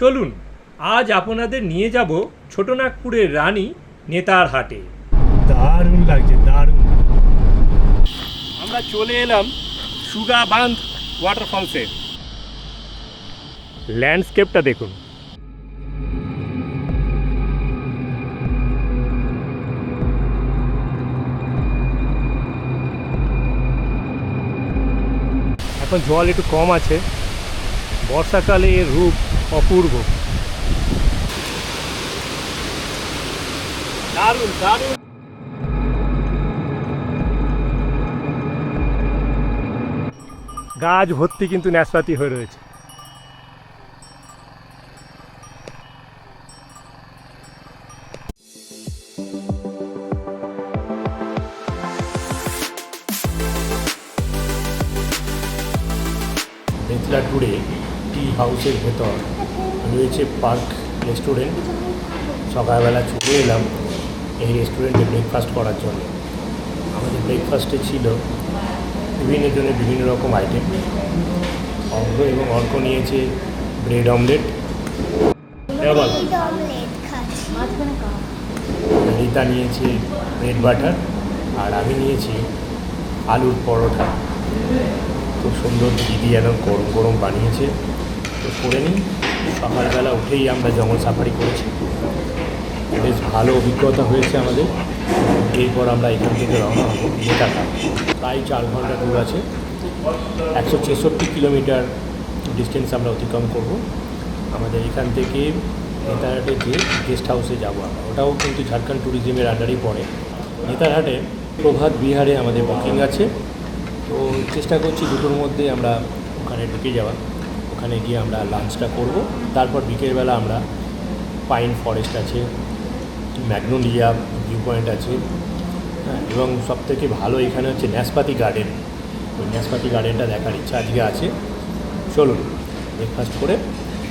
চলুন আজ আপনাদের নিয়ে যাব ছোটনাগপুরের রানী নেতার হাটে। দারুণ লাগছে দারুণ। আমরা চলে এলাম সুগা বাঁধ ওয়াটারফলসে ল্যান্ডস্কেপটা দেখুন। এখন জল একটু কম আছে। বর্ষাকালে এর রূপ অপূর্ব। দারুণ দারুণ। গাছ ভর্তি কিন্তু ন্যাসপাতি হয়ে রয়েছে। টি হাউসের ভেতর। রয়েছে পার্ক রেস্টুরেন্ট। সকালবেলা ছুটে এলাম এই রেস্টুরেন্টে ব্রেকফাস্ট করার জন্য। আমাদের ব্রেকফাস্টে ছিল বিভিন্ন জনের বিভিন্ন রকম আইটেম অর্ঘ এবং অর্ঘ নিয়েছে ব্রেড অমলেট রীতা নিয়েছে ব্রেড বাটার আর আমি নিয়েছি আলুর পরোটা। খুব সুন্দর দিদি একদম গরম গরম বানিয়েছে। করে নিই। সকালবেলা উঠেই আমরা জঙ্গল সাফারি করেছি। বেশ ভালো অভিজ্ঞতা হয়েছে আমাদের। এরপর আমরা এখান থেকে রওনা হব নেতাটা প্রায় চার ঘণ্টা দূর আছে। একশো ছেষট্টি কিলোমিটার ডিস্টেন্স আমরা অতিক্রম করব। আমাদের এখান থেকে নেতারহাটে যে গেস্ট হাউসে যাব আমরা। ওটাও কিন্তু ঝাড়খণ্ড ট্যুরিজমের আন্ডারেই পড়ে। নেতারহাটে প্রভাত বিহারে আমাদের বুকিং আছে। তো চেষ্টা করছি দুটোর মধ্যে আমরা ওখানে ঢুকে যাওয়া ওখানে গিয়ে আমরা লাঞ্চটা করব। তারপর বিকেলবেলা আমরা পাইন ফরেস্ট আছে ম্যাগনোলিয়া ভিউ পয়েন্ট আছে হ্যাঁ এবং সবথেকে ভালো এখানে হচ্ছে ন্যাসপাতি গার্ডেন ওই ন্যাসপাতি গার্ডেনটা দেখার ইচ্ছা আজকে আছে। চলুন ব্রেকফাস্ট করে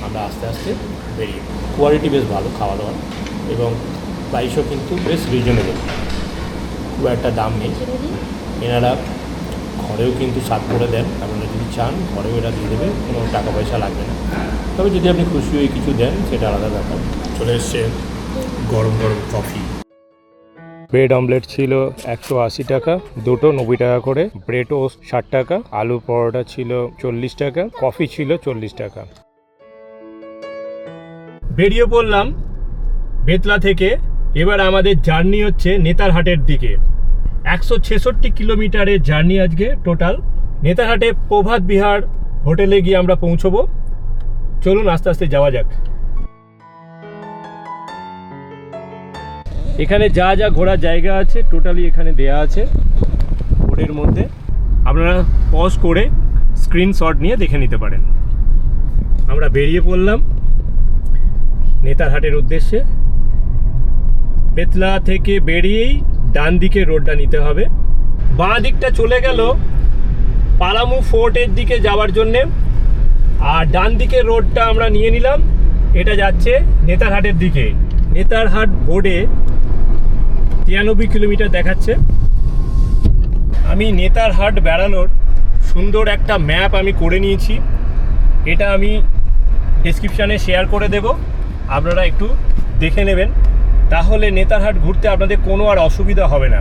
আমরা আস্তে আস্তে বেরিয়ে কোয়ালিটি বেশ ভালো খাওয়া দাওয়া এবং প্রাইসও কিন্তু বেশ রিজনেবল খুব একটা দাম নেই। এনারা ঘরেও কিন্তু সাত করে দেন। আপনারা যদি চান, ঘরেও এটা দিয়ে দেবে, কোনো টাকা পয়সা লাগবে না। তবে যদি আপনি খুশি হয়ে কিছু দেন সেটা আলাদা ব্যাপার। চলে এসছে গরম গরম কফি। ব্রেড অমলেট ছিল একশো আশি টাকা দুটো নব্বই টাকা করে ব্রেড টোস্ট ষাট টাকা আলু পরোটা ছিল চল্লিশ টাকা কফি ছিল চল্লিশ টাকা। বেরিয়ে পড়লাম বেতলা থেকে এবার আমাদের জার্নি হচ্ছে নেতারহাটের দিকে। একশো ছেষট্টি কিলোমিটারের জার্নি আজকে টোটাল। নেতারহাটে প্রভাত বিহার হোটেলে গিয়ে আমরা পৌঁছবো। চলুন আস্তে আস্তে যাওয়া যাক। এখানে যা যা ঘোরার জায়গা আছে টোটালি এখানে দেয়া আছে। বোর্ডের মধ্যে। আপনারা পজ করে স্ক্রিনশট নিয়ে দেখে নিতে পারেন। আমরা বেরিয়ে পড়লাম নেতারহাটের উদ্দেশ্যে। বেতলা থেকে বেরিয়েই ডান দিকে রোডটা নিতে হবে। বাঁ দিকটা চলে গেল পালামু ফোর্টের দিকে যাওয়ার জন্যে। আর ডান দিকের রোডটা আমরা নিয়ে নিলাম। এটা যাচ্ছে নেতারহাটের দিকে। নেতারহাট বোর্ডে তিরানব্বই কিলোমিটার দেখাচ্ছে। আমি নেতারহাট বেড়ানোর সুন্দর একটা ম্যাপ আমি করে নিয়েছি। এটা আমি ডেসক্রিপশানে শেয়ার করে দেব। আপনারা একটু দেখে নেবেন। তাহলে নেতারহাট ঘুরতে আপনাদের কোনো আর অসুবিধা হবে না।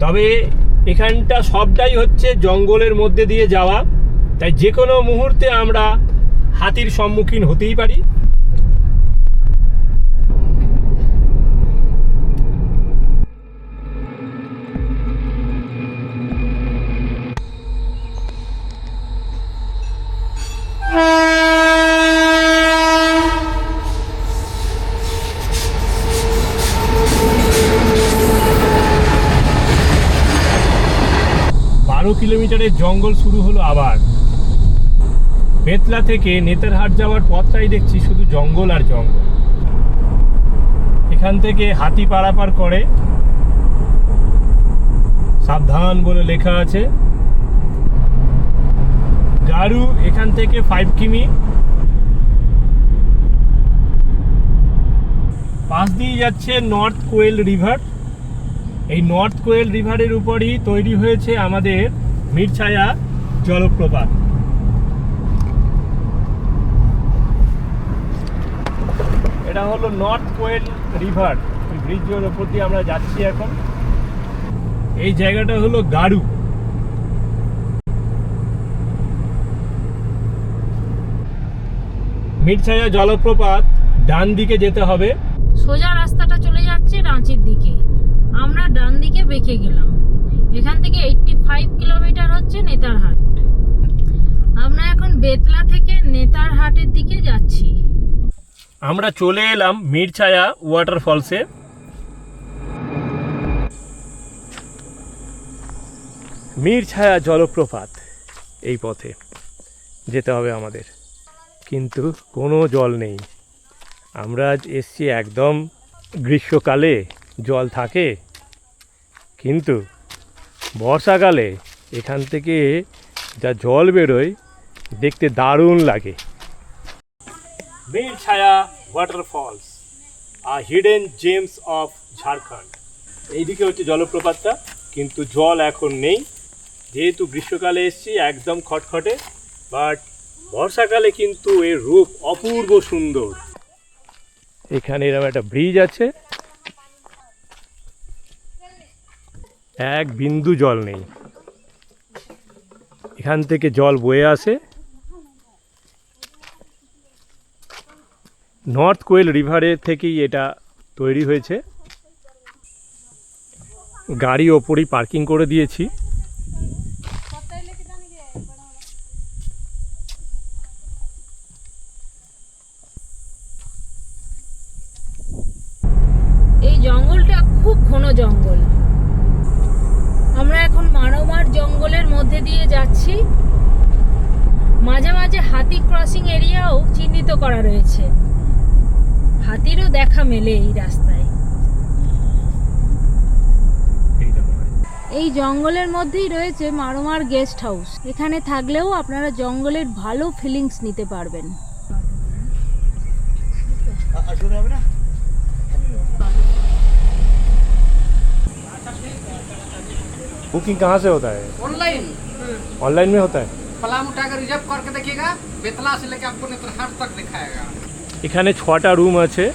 তবে এখানটা সবটাই হচ্ছে জঙ্গলের মধ্যে দিয়ে যাওয়া। তাই যে কোনো মুহূর্তে আমরা হাতির সম্মুখীন হতেই পারি। কিলোমিটারের জঙ্গল শুরু হলো আবার। বেতলা থেকে নেতারহাট যাওয়ার পথটাই দেখছি শুধু জঙ্গল আর জঙ্গল। এখান থেকে হাতি পারাপার করে। সাবধান বলে লেখা আছে। গারু এখান থেকে ফাইভ কিমি। পাশ দিয়ে যাচ্ছে নর্থ কোয়েল রিভার এই নর্থ কোয়েল রিভারের উপরই তৈরি হয়েছে আমাদের মিরছায়া জলপ্রপাত। এটা হলো নর্থ কোয়েল রিভার ব্রিজের ওপর দিয়ে আমরা যাচ্ছি এখন। এই জায়গাটা হলো গাড়ু মিরছায়া জলপ্রপাত, ডান দিকে যেতে হবে। সোজা রাস্তাটা চলে যাচ্ছে রাঁচির দিকে। আমরা ডান দিকে বেঁকে গেলাম। এখান থেকে ফাইভ কিলোমিটার হচ্ছে নেতারহাট। আমরা এখন বেতলা থেকে নেতারহাটের দিকে যাচ্ছি। আমরা চলে এলাম মিরছায়া ওয়াটারফলসে মিরছায়া জলপ্রপাত, এই পথে যেতে হবে আমাদের। কিন্তু কোনো জল নেই। আমরা আজ এসছি একদম গ্রীষ্মকালে, জল থাকে। কিন্তু বর্ষাকালে এখান থেকে যা জল বেরোয় দেখতে দারুণ লাগে। মিরছায়া ওয়াটারফলস আর হিডেন জেমস অফ ঝাড়খণ্ড এইদিকে হচ্ছে জলপ্রপাতটা কিন্তু জল এখন নেই। যেহেতু গ্রীষ্মকালে এসছি একদম খটখটে বাট বর্ষাকালে কিন্তু এর রূপ অপূর্ব সুন্দর। এখানে এরকম একটা ব্রিজ আছে এক বিন্দু জল নেই। এখান থেকে জল বয়ে আসে। নর্থ কোয়েল রিভারের থেকেই এটা তৈরি হয়েছে। গাড়ি ওপরেই পার্কিং করে দিয়েছি এই জঙ্গলটা খুব ঘন জঙ্গল আমরা এখন মানমার জঙ্গলের মধ্যে দিয়ে যাচ্ছি মাঝে মাঝে হাতি ক্রসিং এরিয়াও চিহ্নিত করা রয়েছে হাতিরও দেখা মেলে এই রাস্তায় এই দেখো। এই জঙ্গলের মধ্যেই রয়েছে মারোমার গেস্ট হাউস এখানে থাকলেও আপনারা জঙ্গলের ভালো ফিলিংস নিতে পারবেন बुकिंग कहाँ से होता है ऑनलाइन ऑनलाइन में होता है पलामू टाइगर रिजर्व करके देखिएगा बेतला से लेके आपको नेत्रहाट तक दिखाएगा এখানে ছটা রুম আছে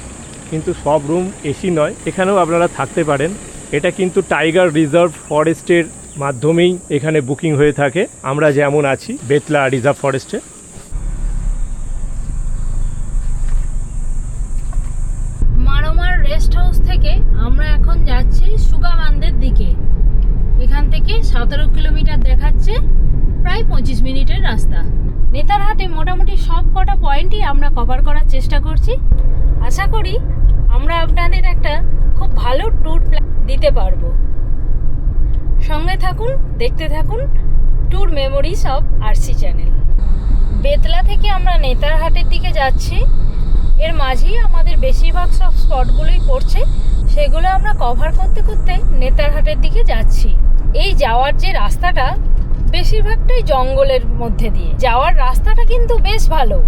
কিন্তু সব রুম এসি নয় এখানেও আপনারা থাকতে পারেন এটা কিন্তু টাইগার রিজার্ভ ফরেস্টের মাধ্যমেই এখানে বুকিং হয়ে থাকে। আমরা যেমন আছি, বেতলা রিজার্ভ ফরেস্টে। মারোমার রেস্ট হাউস থেকে আমরা এখন যাচ্ছি সুগাবান্ধের দিকে। এখান থেকে সতেরো কিলোমিটার দেখাচ্ছে প্রায় পঁচিশ মিনিটের রাস্তা। নেতারহাটে মোটামুটি সব কটা পয়েন্টই আমরা কভার করার চেষ্টা করছি। আশা করি আমরা আপনাদের একটা খুব ভালো ট্যুর দিতে পারব। সঙ্গে থাকুন, দেখতে থাকুন tour memories of RC channel Betla থেকে আমরা নেতারহাটের দিকে যাচ্ছি। এর মাঝেই আমাদের বেশিরভাগ সব স্পটগুলোই পড়ছে। সেগুলো আমরা কভার করতে করতে নেতারহাটের দিকে যাচ্ছি। এই যাওয়ার যে রাস্তাটা বেশিরভাগটাই জঙ্গলের মধ্যে দিয়ে। যাওয়ার রাস্তাটা কিন্তু বেশ ভালো।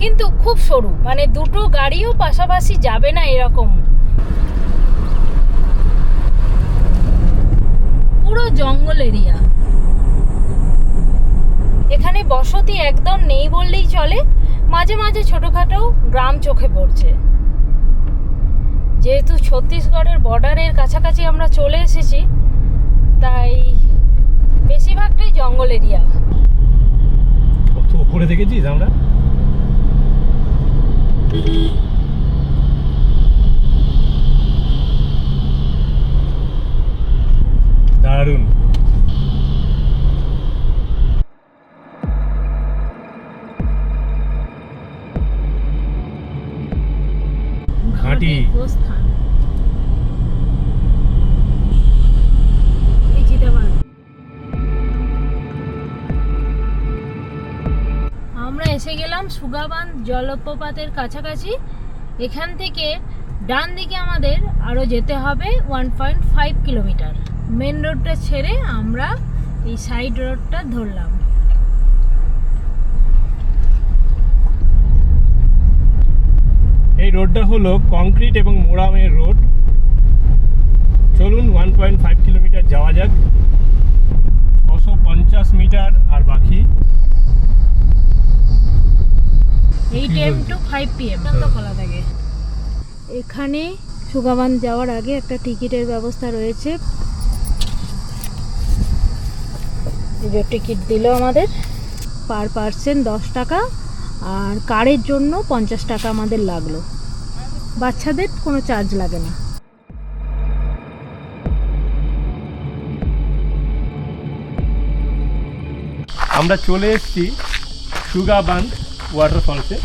কিন্তু খুব সরু। মানে দুটো গাড়িও পাশাপাশি যাবে না এরকম। পুরো জঙ্গল এরিয়া। এখানে বসতি একদম নেই বললেই চলে। মাঝে মাঝে ছোটোখাটো গ্রাম চোখে পড়ছে। যেহেতু ছত্তিশগড়ের বর্ডারের কাছাকাছি আমরা চলে এসেছি, তাই বেশিরভাগটাই জঙ্গল এরিয়া। উপরে দেখেছিস আমরা? দারুণ। ঘাঁটি। আমরা এসে গেলাম সুগাবান জলপ্রপাতের কাছাকাছি, এখান থেকে ডান দিকে আমাদের আরও যেতে হবে one point five kilometre. Main রোডটা ছেড়ে আমরা এই সাইড রোডটা ধরলাম। এই রোডটা হলো কংক্রিট এবং মোরামের রোড। চলুন ওয়ান পয়েন্ট ফাইভ কিলোমিটার যাওয়া যাক। ছশো পঞ্চাশ মিটার আর বাকি eight AM to five P M খোলা থাকে। এখানে সুগাবান যাওয়ার আগে একটা টিকিটের ব্যবস্থা রয়েছে। এই যে টিকিট দিল আমাদের। পার পার্সেন দশ টাকা আর কারের জন্য পঞ্চাশ টাকা আমাদের লাগল। বাচ্চাদের কোনো চার্জ লাগে না। আমরা চলে এসেছি সুগাবান্ধ ওয়াটারফলসে।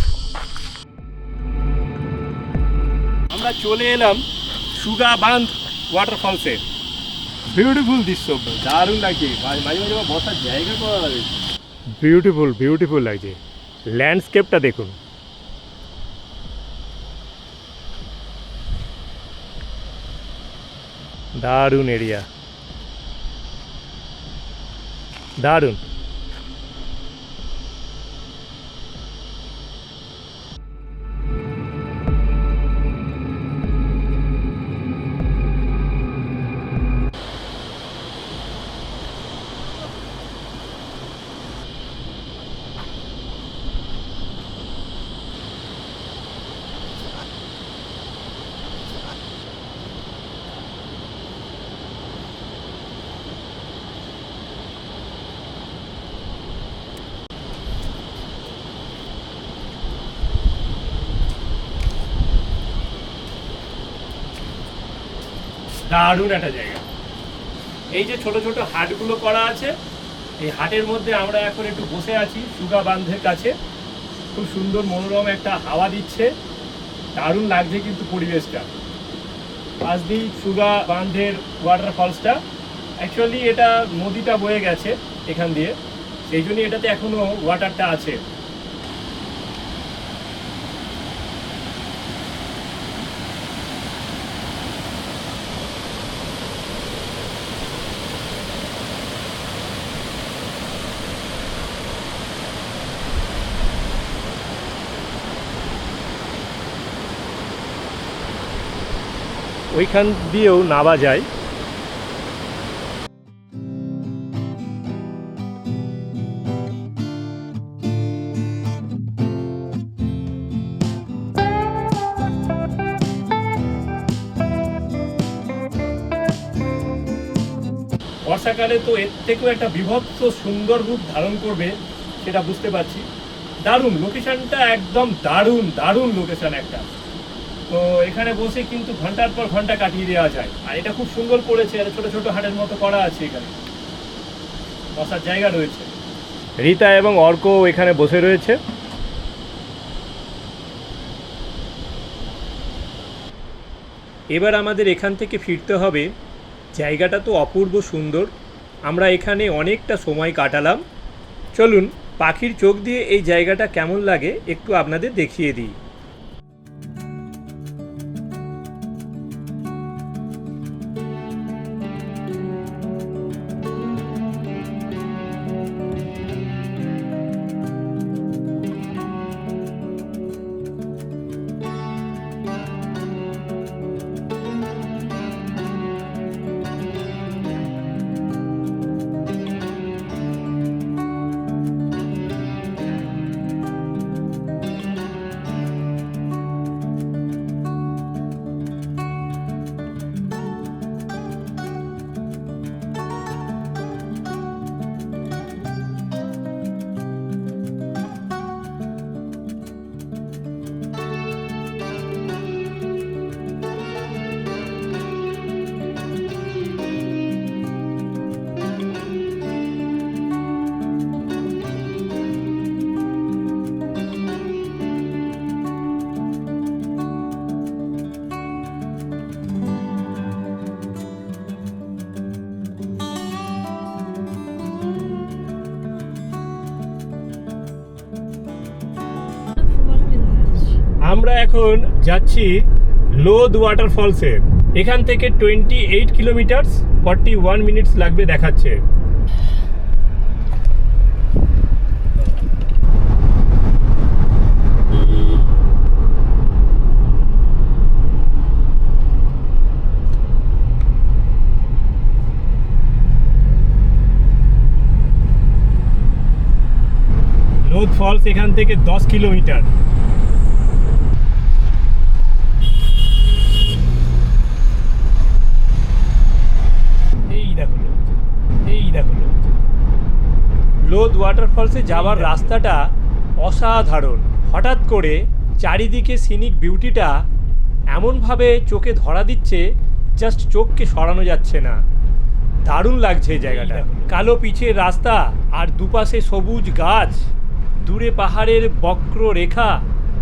চলে এলাম সুগা সুগাবান্ধ ওয়াটারফলসে বিউটিফুল দৃশ্য, দারুণ লাগছে। মাঝে বসার জায়গা পাওয়া বিউটিফুল বিউটিফুল লাগছে। ল্যান্ডস্কেপটা দেখুন। দারুণ এরিয়া দারুণ। দারুণ একটা জায়গা। এই যে ছোট ছোট হাটগুলো করা আছে, এই হাটের মধ্যে আমরা এখন একটু বসে আছি সুগা বান্ধের কাছে। খুব সুন্দর মনোরম একটা হাওয়া দিচ্ছে। দারুণ লাগছে কিন্তু পরিবেশটা। পাশ দিয়েই সুগা বান্ধের ওয়াটার ফলসটা অ্যাকচুয়ালি এটা নদীটা বয়ে গেছে এখান দিয়ে। সেই জন্যই এটাতে এখনও ওয়াটারটা আছে। ওইখান দিয়েও নাবা যায়। বর্ষাকালে তো এর থেকেও একটা বিভক্ত সুন্দর রূপ ধারণ করবে, সেটা বুঝতে পারছি। দারুণ লোকেশনটা একদম দারুণ দারুণ লোকেশন একটা। তো এখানে বসে কিন্তু ঘণ্টার পর ঘণ্টা কাটিয়ে দেওয়া যায়। আর এটা খুব সুন্দর করেছে আর ছোট ছোট হাটের মতো করা আছে এখানে। বসার জায়গা রয়েছে। রীতা এবং অর্ক এখানে বসে রয়েছে। এবার আমাদের এখান থেকে ফিরতে হবে। জায়গাটা তো অপূর্ব সুন্দর। আমরা এখানে অনেকটা সময় কাটালাম। চলুন, পাখির চোখ দিয়ে এই জায়গাটা কেমন লাগে একটু আপনাদের দেখিয়ে দিই। এখন যাচ্ছি লোদ ওয়াটার ওয়াটারফলসে। এখান থেকে twenty eight kilometre forty one minutes লাগবে দেখাচ্ছে। ফলস এখান থেকে দশ কিলোমিটার। দেখো লোদ লোদ ওয়াটারফলসে যাওয়ার রাস্তাটা অসাধারণ। হঠাৎ করে চারিদিকে সিনিক বিউটিটা এমনভাবে চোখে ধরা দিচ্ছে জাস্ট চোখকে সরানো যাচ্ছে না। দারুণ লাগছে এই জায়গাটা। কালো পিচের রাস্তা আর দুপাশে সবুজ গাছ দূরে পাহাড়ের বক্র রেখা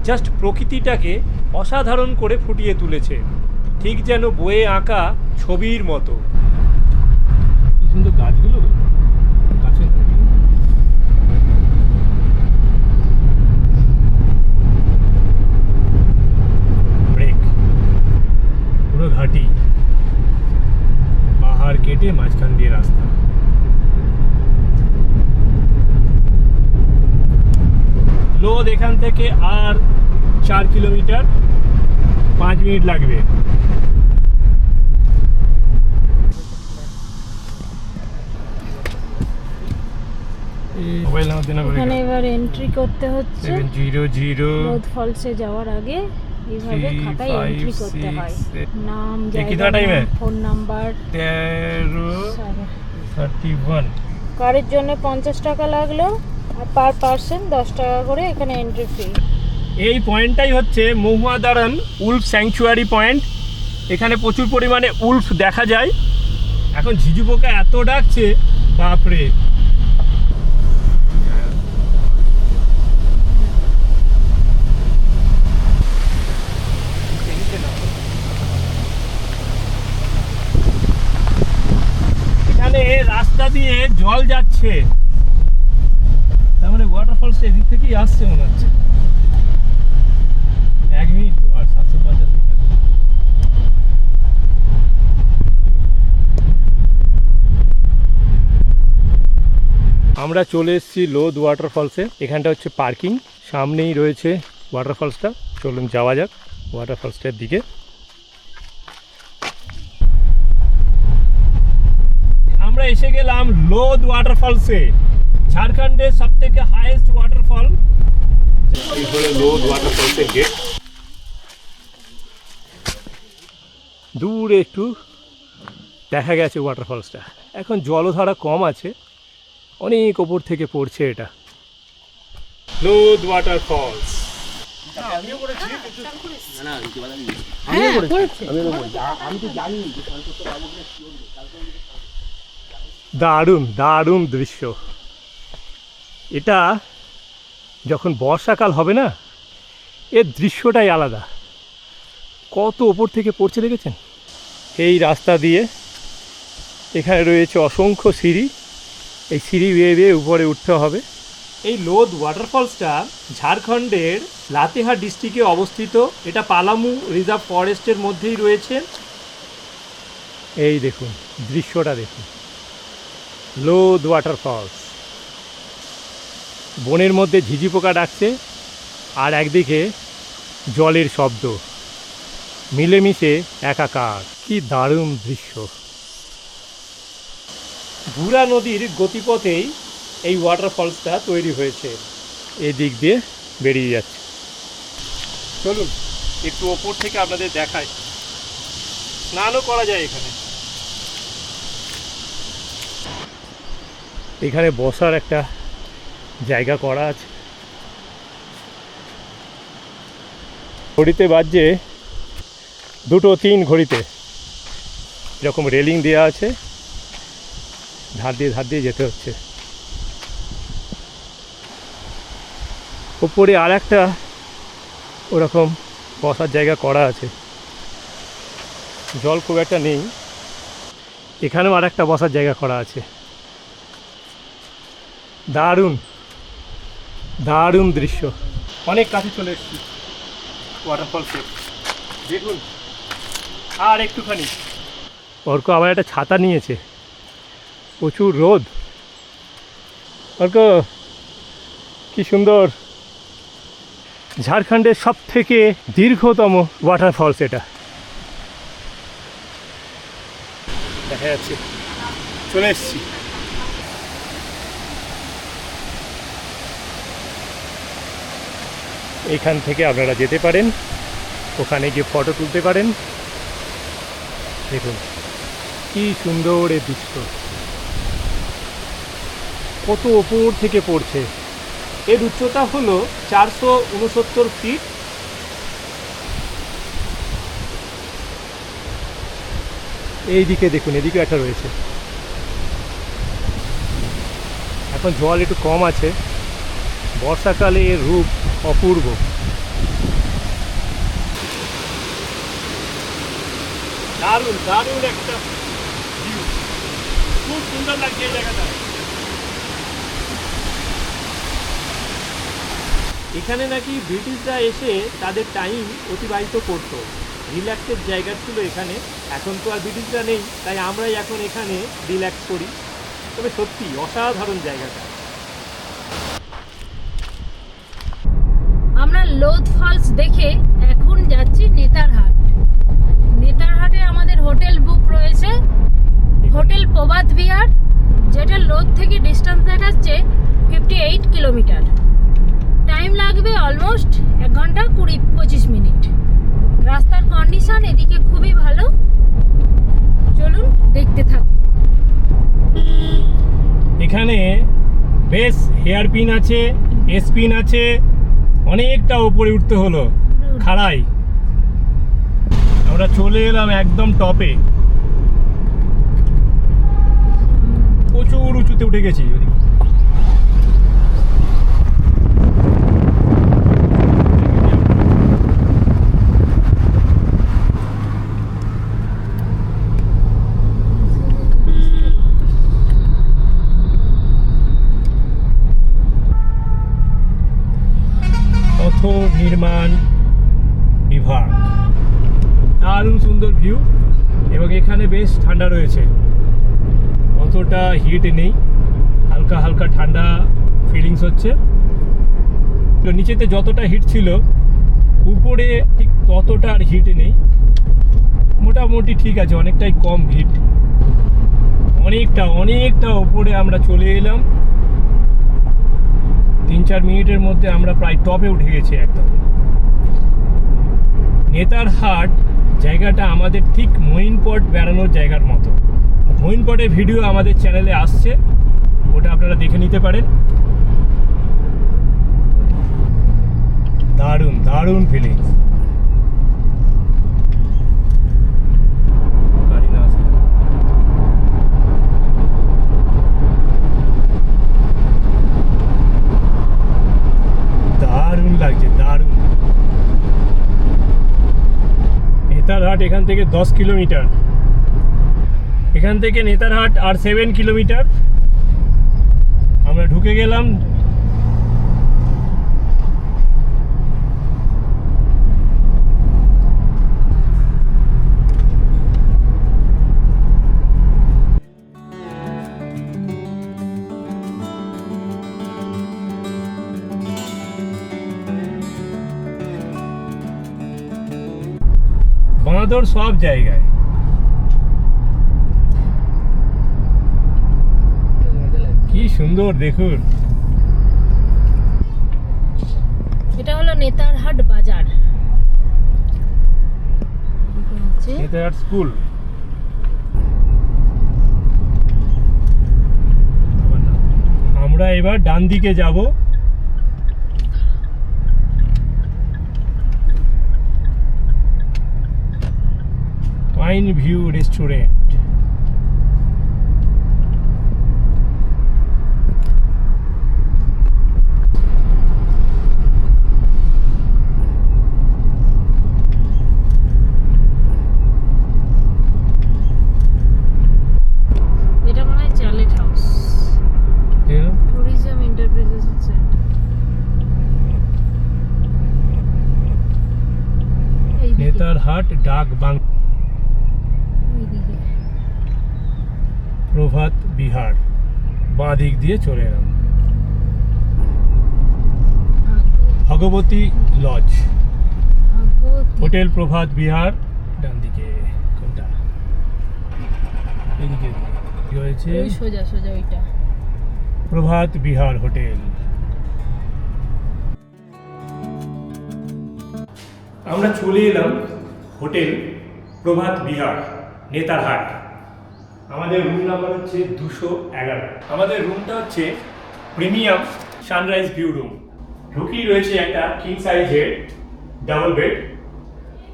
জাস্ট প্রকৃতিটাকে অসাধারণ করে ফুটিয়ে তুলেছে। ঠিক যেন বয়ে আঁকা ছবির মতো। গাছগুলো গাছে ব্রেক পুরো ঘাটি পাহাড় কেটে মাঝখান দিয়ে রাস্তা লোদ এখান থেকে আর চার কিলোমিটার পাঁচ মিনিট লাগবে। এখানে এবার এন্ট্রি করতে হচ্ছে। জিরো জিরো ফলসে যাওয়ার আগে এইভাবে খাতায় এন্ট্রি করতে হয়। নাম জায়গা ফোন নাম্বার 13 31 কারের জন্য 50 টাকা লাগল। আর পার পার্সন দশ টাকা করে এখানে এন্ট্রি ফি এই পয়েন্টটাই হচ্ছে মহুয়াদারান উলফ স্যাংচুয়ারি পয়েন্ট এখানে প্রচুর পরিমাণে উলফ দেখা যায়। এখন ঝিঝু পোকা এত ডাকছে, বাপরে। এখানে রাস্তা দিয়ে জল যাচ্ছে। মানে ওয়াটারফলসটা এদিক থেকেই আসছে মনে হচ্ছে। এক মিনিট তো আর সাতশো পঞ্চাশ মিটার। আমরা চলে এসেছি লোদ ওয়াটারফলসে এখানটা হচ্ছে পার্কিং সামনেই রয়েছে ওয়াটারফলসটা চলুন যাওয়া যাক ওয়াটারফলসটার দিকে। আমরা এসে গেলাম লোদ ওয়াটারফলসে ঝাড়খণ্ডের সব থেকে হাইয়েস্ট ওয়াটারফল দূরে একটু দেখা গেছে ওয়াটারফলসটা এখন জলধারা কম আছে। অনেক ওপর থেকে পড়ছে এটা। লোদ ওয়াটারফলস দারুণ দারুণ দৃশ্য। এটা যখন বর্ষাকাল হবে না, এর দৃশ্যটাই আলাদা। কত ওপর থেকে পড়ছে দেখেছেন? এই রাস্তা দিয়ে এখানে রয়েছে অসংখ্য সিঁড়ি। এই সিঁড়ি বেয়ে বেয়ে উপরে উঠতে হবে। এই লোদ ওয়াটারফলসটা ঝাড়খণ্ডের লাতেহার ডিস্ট্রিক্টে অবস্থিত। এটা পালামু রিজার্ভ ফরেস্টের মধ্যেই রয়েছে। এই দেখুন, দৃশ্যটা দেখুন। লোদ ওয়াটারফলস বনের মধ্যে ঝিঝি পোকা ডাকছে আর একদিকে জলের শব্দ। মিলেমিশে একাকার। কি দারুণ দৃশ্য। গুড়া নদীর গতিপথেই এই ওয়াটারফলসটা তৈরি হয়েছে। এই দিক দিয়ে বেরিয়ে যাচ্ছে। চলুন, একটু ওপর থেকে আপনাদের দেখাই। স্নানও করা যায় এখানে। এখানে বসার একটা জায়গা করা আছে। ঘড়িতে বাজছে দুটো তিন ঘড়িতে। এরকম রেলিং দেওয়া আছে। ধার দিয়ে ধার দিয়ে যেতে হচ্ছে। ওপরে আর একটা ওরকম বসার জায়গা করা আছে। জল খুব একটা নেই। এখানেও আর একটা বসার জায়গা করা আছে। দারুণ! দারুণ দৃশ্য। অনেক কাছে চলে এসেছি। ওয়াটারফলসে দেখুন। আর একটুখানি। অর্ক আবার একটা ছাতা নিয়েছে। প্রচুর রোদ। অর্ক কি সুন্দর। ঝাড়খণ্ডের সব থেকে দীর্ঘতম ওয়াটারফলস এটা দেখা যাচ্ছে। চলে এসছি। এখান থেকে আপনারা যেতে পারেন। ওখানে গিয়ে ফটো তুলতে পারেন। দেখুন কি সুন্দর এই দৃশ্য কত ওপর থেকে পড়ছে। এর উচ্চতা হলো চারশো উনসত্তর ফিট। এই দিকে দেখুন এদিকে একটা রয়েছে। এখন জল একটু কম আছে। বর্ষাকালে এর রূপ অপূর্ব। দারুণ দারুণ একটা view। খুব সুন্দর লাগছে এই জায়গাটা। এখানে নাকি ব্রিটিশরা এসে তাদের টাইম অতিবাহিত করতো। রিল্যাক্সের জায়গা ছিল এখানে। এখন তো আর ব্রিটিশরা নেই, তাই আমরাই এখন এখানে রিল্যাক্স করি। তবে সত্যি অসাধারণ জায়গাটা আমরা লোধ দেখে এখন যাচ্ছি নেতারহাট নেতারহাটে আমাদের হোটেল বুক রয়েছে। হোটেল প্রবাদ বিহার যেটা লোধ থেকে ডিস্টেন্স দেখাচ্ছে ফিফটি এইট কিলোমিটার টাইম লাগবে অলমোস্ট এক ঘণ্টা কুড়ি পঁচিশ মিনিট রাস্তার কন্ডিশন এদিকে খুবই ভালো। চলুন দেখতে থাকুন। এখানে বেশ হেয়ার পিন আছে এস পিন আছে অনেকটা উপরে উঠতে হলো। খাড়াই। আমরা চলে এলাম একদম টপে। প্রচুর উঁচুতে উঠে গেছি। পথ নির্মাণ বিভাগ। দারুণ সুন্দর ভিউ এবং এখানে বেশ ঠান্ডা রয়েছে। অতটা হিট নেই। হালকা হালকা ঠান্ডা ফিলিংস হচ্ছে। তো নিচেতে যতটা হিট ছিল, উপরে ঠিক ততটা আর হিট নেই। মোটামুটি ঠিক আছে, অনেকটাই কম হিট অনেকটা অনেকটা উপরে আমরা চলে এলাম। তিন চার মিনিটের মধ্যে আমরা প্রায় টপে উঠে গেছি একদম। নেতার হাট জায়গাটা আমাদের ঠিক মইনপট বেড়ানোর জায়গার মতো। মইনপটের ভিডিও আমাদের চ্যানেলে আসছে, ওটা আপনারা দেখে নিতে পারেন। দারুণ দারুণ ফিলিংস গাড়ি না আসে। দারুণ লাগছে দারুণ। নেতারহাট এখান থেকে দশ কিলোমিটার। এখান থেকে নেতারহাট আর সেভেন কিলোমিটার। আমরা ঢুকে গেলাম বাঁদর সব জায়গায়। কি সুন্দর দেখুন। এটা হলো নেতারহাট বাজার। নেতারহাট স্কুল। আমরা এবার ডান দিকে যাব। পাইন ভিউ রেস্টুরেন্ট এটা মনে হয় chalet house tourism enterprises centre Netarhat dak বাং এইদিকে প্রভাত বিহার বাঁ দিক দিয়ে চলে এলাম। ভগবতী লজ। হোটেল প্রভাত বিহার ডান দিকে। কোনটা? এদিকে হয়েছে? সোজা সোজা ওইটা। প্রভাত বিহার হোটেল। আমরা চলে এলাম হোটেল প্রভাত বিহার নেতারহাট। আমাদের রুম নাম্বার হচ্ছে দুশো এগারো। আমাদের রুমটা হচ্ছে প্রিমিয়াম সানরাইজ ভিউ রুম ঢুকি রয়েছে একটা কিং সাইজের ডাবল বেড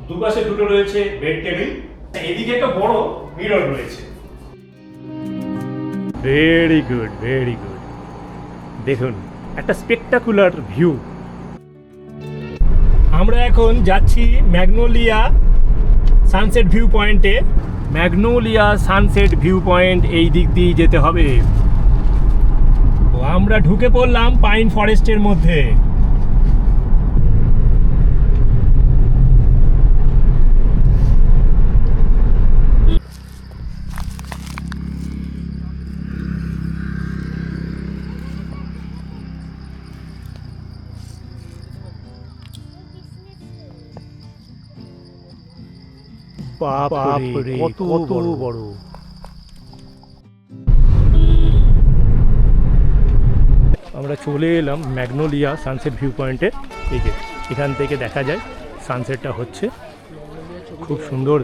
দুপাশে দুটো রয়েছে বেড টেবিল এদিকে একটা বড় মিরর রয়েছে। ভেরি গুড ভেরি গুড দেখুন একটা স্পেকটাকুলার ভিউ আমরা এখন যাচ্ছি ম্যাগনোলিয়া সানসেট ভিউ পয়েন্টে ম্যাগনোলিয়া সানসেট ভিউ পয়েন্ট এই দিক দিয়ে যেতে হবে। আমরা ঢুকে পড়লাম পাইন ফরেস্টের মধ্যে। কত বড়। আমরা চলে এলাম ম্যাগনোলিয়া সানসেট ভিউ পয়েন্টে। এই যে এখান থেকে দেখা যায় সানসেটটা হচ্ছে। খুব সুন্দর